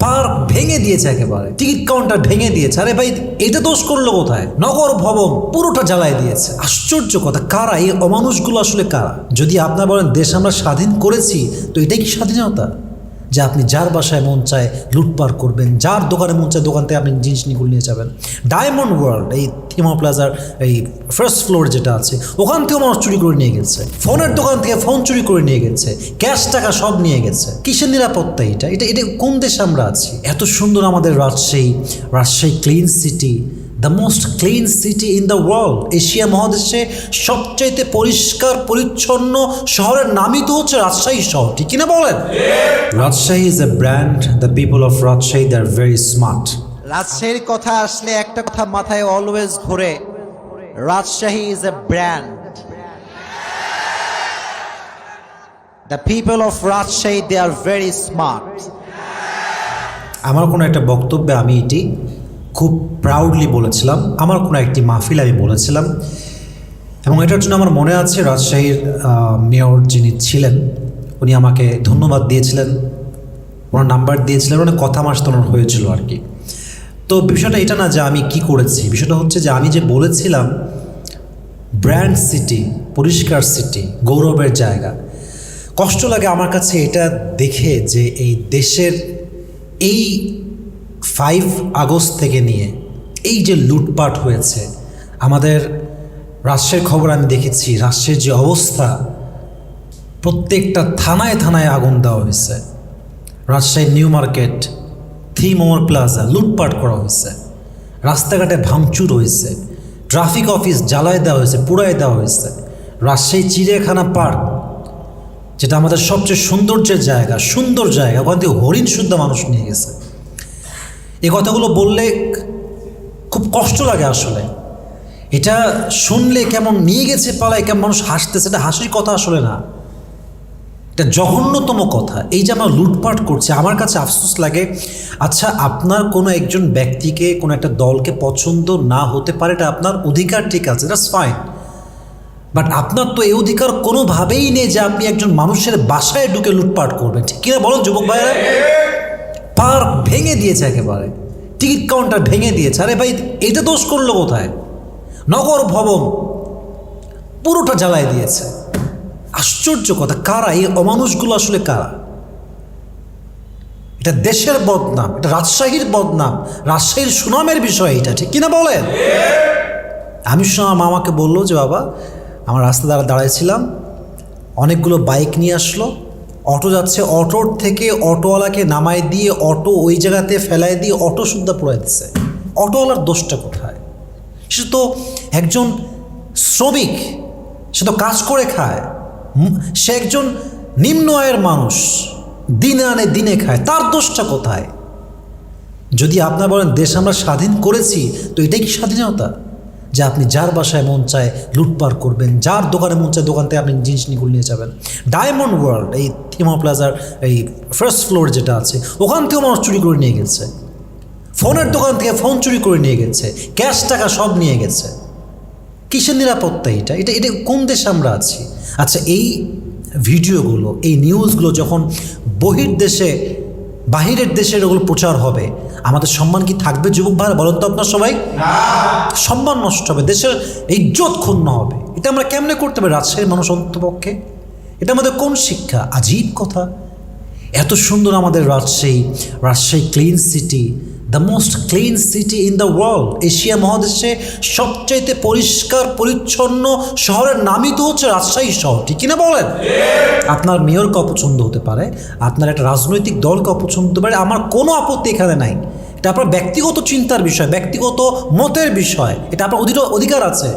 Park ভেঙে দিয়েছে একেবারে। টিকিট কাউন্টার ভেঙে দিয়েছে। আরে ভাই, এটা দোষ করল কোথায়? নগর ভবন পুরোটা জ্বালায় দিয়েছে। আশ্চর্য কথা, কারা? এই অমানুষগুলো আসলে কারা? যদি আপনার বলেন, দেশ আমরা স্বাধীন করেছি, তো এটাই কি স্বাধীনতা? যে আপনি যার বাসায় মন চায় লুটপাট করবেন, যার দোকানে মন চায় দোকান থেকে আপনি জিনিস নিগুলো নিয়ে যাবেন। ডায়মন্ড ওয়ার্ল্ড এই থিমা প্লাজার এই ফার্স্ট ফ্লোর যেটা আছে, ওখান থেকেও মানুষ চুরি করে নিয়ে গেছে। ফোনের দোকান থেকে ফোন চুরি করে নিয়ে গেছে ক্যাশ টাকা সব নিয়ে গেছে। কিসের নিরাপত্তা এটা? এটা এটা কোন দেশে আমরা আছি? এত সুন্দর আমাদের Rajshahi Rajshahi clean city the most clean city in the world Asia মহাদেশে সবচাইতে পরিষ্কার পরিচ্ছন্ন শহরের নামই তো হচ্ছে রাজশাহী শহর। ঠিক কিনা বলেন? Rajshahi is a brand the people of Rajshahi they are very smart রাজশাহীর কথা আসলে একটা কথা মাথায় অলওয়েজ ঘোরে। Rajshahi is a brand the people of Rajshahi they are very smart আমার কোনো একটা বক্তব্যে আমি এটি খুব প্রাউডলি বলেছিলাম, আমার কোনো একটি মাহফিল আমি বলেছিলাম। এবং এটার জন্য আমার মনে আছে, রাজশাহীর মেয়র যিনি ছিলেন, উনি আমাকে ধন্যবাদ দিয়েছিলেন। ওনার নাম্বার দিয়েছিলেন অনেক কথা আমার সাথে হয়েছিল আর কি। তো বিষয়টা এটা না যে আমি কি করেছি, বিষয়টা হচ্ছে যে আমি যে বলেছিলাম, ব্র্যান্ড সিটি, পরিষ্কার সিটি, গৌরবের জায়গা। কষ্ট লাগে আমার কাছে এটা দেখে যে এই দেশের এই ফাইভ আগস্ট থেকে নিয়ে এই যে লুটপাট হয়েছে, আমাদের রাষ্ট্রের খবর আমি দেখেছি, রাষ্ট্রের যে অবস্থা, প্রত্যেকটা থানায় থানায় আগুন দেওয়া হয়েছে। Rajshahi new market theme Omar plaza লুটপাট করা হয়েছে। রাস্তাঘাটে ভাঙচুর হয়েছে। ট্রাফিক অফিস জ্বালায় দেওয়া হয়েছে, পুড়ায় দেওয়া হয়েছে। রাজশাহী চিড়িয়াখানা পার্ক, যেটা আমাদের সবচেয়ে সৌন্দর্যের জায়গা, সুন্দর জায়গা, ওখান থেকে হরিণ শুদ্ধ মানুষ নিয়ে গেছে। এই কথাগুলো বললে খুব কষ্ট লাগে আসলে। এটা শুনলে কেমন নিয়ে গেছে পালায় কেমন মানুষ হাসতেছে এটা হাসির কথা আসলে না। এটা জঘন্যতম কথা। এই যে আমরা লুটপাট করছি আমার কাছে আফসোস লাগে আচ্ছা আপনার কোনো একজন ব্যক্তিকে কোনো একটা দলকে পছন্দ না হতে পারে এটা আপনার অধিকার ঠিক আছে দ্যাটস ফাইন বাট আপনার তো এই অধিকার কোনোভাবেই নেই যে আপনি একজন মানুষের বাসায় ঢুকে লুটপাট করবেন। ঠিক কিনা বলুন যুবক ভাইরা পার্ক ভেঙে দিয়েছে একেবারে। টিকিট কাউন্টার ভেঙে দিয়েছে। আরে ভাই এটা দোষ করল কোথায়? নগর ভবন পুরোটা জ্বালায় দিয়েছে। আশ্চর্য কথা, কারা? এই অমানুষগুলো আসলে কারা? এটা দেশের বদনাম, এটা রাজশাহীর বদনাম, রাজশাহীর সুনামের বিষয় এটা, ঠিক কিনা বলেন? আমি শুনলাম মামাকে বলল যে, বাবা, আমার রাস্তা দ্বারা দাঁড়াইছিলাম, অনেকগুলো বাইক নিয়ে আসলো অটো যাচ্ছে, অটোর থেকে অটোওয়ালাকে নামাই দিয়ে অটো ওই জায়গাতে ফেলাই দিয়ে অটো সুদ্ধা পুরাই দিচ্ছে অটোওয়ালার দোষটা কোথায়? সে তো একজন শ্রমিক, সে তো কাজ করে খায়। সে একজন নিম্ন আয়ের মানুষ, দিনে আনে দিনে খায়, তার দোষটা কোথায়? যদি আপনার বলেন, দেশ আমরা স্বাধীন করেছি, তো এটাই কি স্বাধীনতা? যে আপনি যার বাসায় মন চায় লুটপাট করবেন, যার দোকানে মন চায় দোকান থেকে আপনি জিনিস নিগুলো নিয়ে যাবেন। ডায়মন্ড ওয়ার্ল্ড এই থিমা প্লাজার এই ফার্স্ট ফ্লোর যেটা আছে, ওখান থেকেও মানুষ চুরি করে নিয়ে গেছে। ফোনের দোকান থেকে ফোন চুরি করে নিয়ে গেছে ক্যাশ টাকা সব নিয়ে গেছে। কিসের নিরাপত্তা এটা? এটা এটা কোন দেশে আমরা আছি? আচ্ছা এই ভিডিওগুলো, এই নিউজগুলো যখন বহির দেশে বাহিরের দেশের ওগুলো প্রচার হবে। আমাদের সম্মান কি থাকবে যুবক ভাই বলেন তো আপনার সবাই? সম্মান নষ্ট হবে দেশের ইজ্জত ক্ষুণ্ণ হবে। এটা আমরা কেমনে করতে পারি রাজশাহীর মানুষ অন্তপক্ষে? এটা আমাদের কোন শিক্ষা? আজীব কথা। এত সুন্দর আমাদের Rajshahi Rajshahi clean city the most clean city in the world Asia মহাদেশে সবচাইতে পরিষ্কার, পরিচ্ছন্ন শহরের নামই তো হচ্ছে রাজশাহী শহর। ঠিক কিনা বলেন? আপনার মেয়রকে অপছন্দ হতে পারে? আপনার একটা রাজনৈতিক দলকে অপছন্দ হতে পারে? আমার কোনো আপত্তি এখানে নাই। এটা আপনার ব্যক্তিগত চিন্তার বিষয়, ব্যক্তিগত মতের বিষয়। এটা আপনার অধিক অধিকার আছে।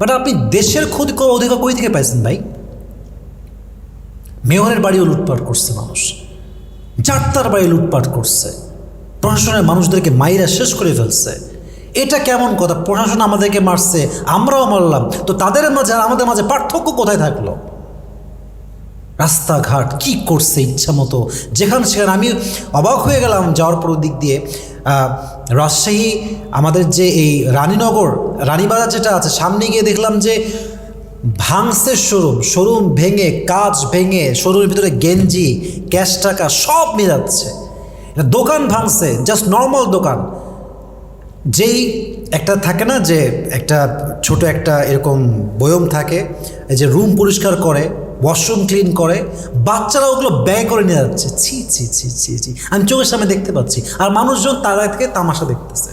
বাট আপনি দেশের ক্ষতি করার অধিকার কই থেকে পাইছেন ভাই? মেয়রের বাড়িও লুটপাট করছে মানুষ। যাত্রার বাড়ি লুটপাট করছে। প্রশাসনের মানুষদেরকে মাইরা শেষ করে ফেলছে। এটা কেমন কথা? প্রশাসন আমাদেরকে মারছে, আমরাও মারলাম। তো তাদের মাঝে আমাদের মাঝে পার্থক্য কোথায় থাকল? রাস্তাঘাট কি করছে ইচ্ছা মতো? যেখানে সেখানে আমি অবাক হয়ে গেলাম যাওয়ার পর দিক দিয়ে। রাজশাহী, আমাদের যে এই রানীনগর, রানীবাজার যেটা আছে, সামনে গিয়ে দেখলাম যে ভাঙছে শোরুম। শোরুম ভেঙে, কাজ ভেঙে, শোরুমের ভিতরে গেঞ্জি, ক্যাশ টাকা সব মেরাচ্ছে এটা দোকান ভাঙছে জাস্ট নর্মাল দোকান। যেই একটা থাকে না যে একটা ছোট একটা এরকম বয়ম থাকে যে রুম পরিষ্কার করে ওয়াশরুম ক্লিন করে, বাচ্চারা ওগুলো ব্যয় করে নিয়ে যাচ্ছে। ছি ছি ছি ছি ছি। আমি চোখের সামনে দেখতে পাচ্ছি। আর মানুষজন তারা থেকে তামাশা দেখতেছে।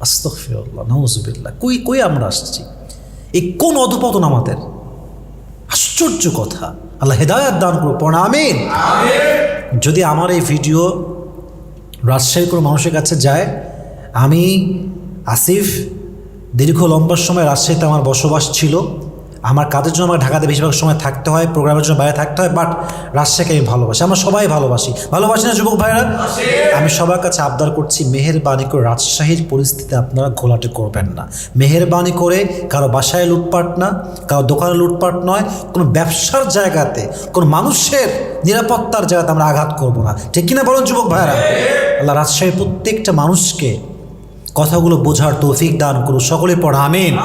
আস্তফিরুল্লাহ কই কই আমরা আসছি? এই কোন অধপতন আমাদের? আশ্চর্য কথা। আল্লাহ হেদায়াত দান করুক, পড়া আমিন। যদি আমার এই ভিডিও রাজশাহীর কোনো মানুষের কাছে যায়, আমি আসিফ দীর্ঘ লম্বা সময় রাজশাহীতে আমার বসবাস ছিল। আমার কাজের জন্য আমাকে ঢাকাতে বেশিরভাগ সময় থাকতে হয় প্রোগ্রামের জন্য বাইরে থাকতে হয় বাট রাজশাহীকে আমি ভালোবাসি। আমরা সবাই ভালোবাসি। ভালোবাসি না, যুবক ভাইরা আমি সবার কাছে আবদার করছি, মেহেরবানি করে রাজশাহীর পরিস্থিতি আপনারা ঘোলাটে করবেন না। মেহেরবানি করে কারও বাসায় লুটপাট না, কারও দোকানে লুটপাট নয়, কোনো ব্যবসার জায়গাতে, কোনো মানুষের নিরাপত্তার জায়গাতে আমরা আঘাত করব না। ঠিক কিনা বলুন, যুবক ভাইরা আল্লাহ রাজশাহীর প্রত্যেকটা মানুষকে কথাগুলো বোঝার তৌফিক দান করুন সকলে পড়া, আমিন।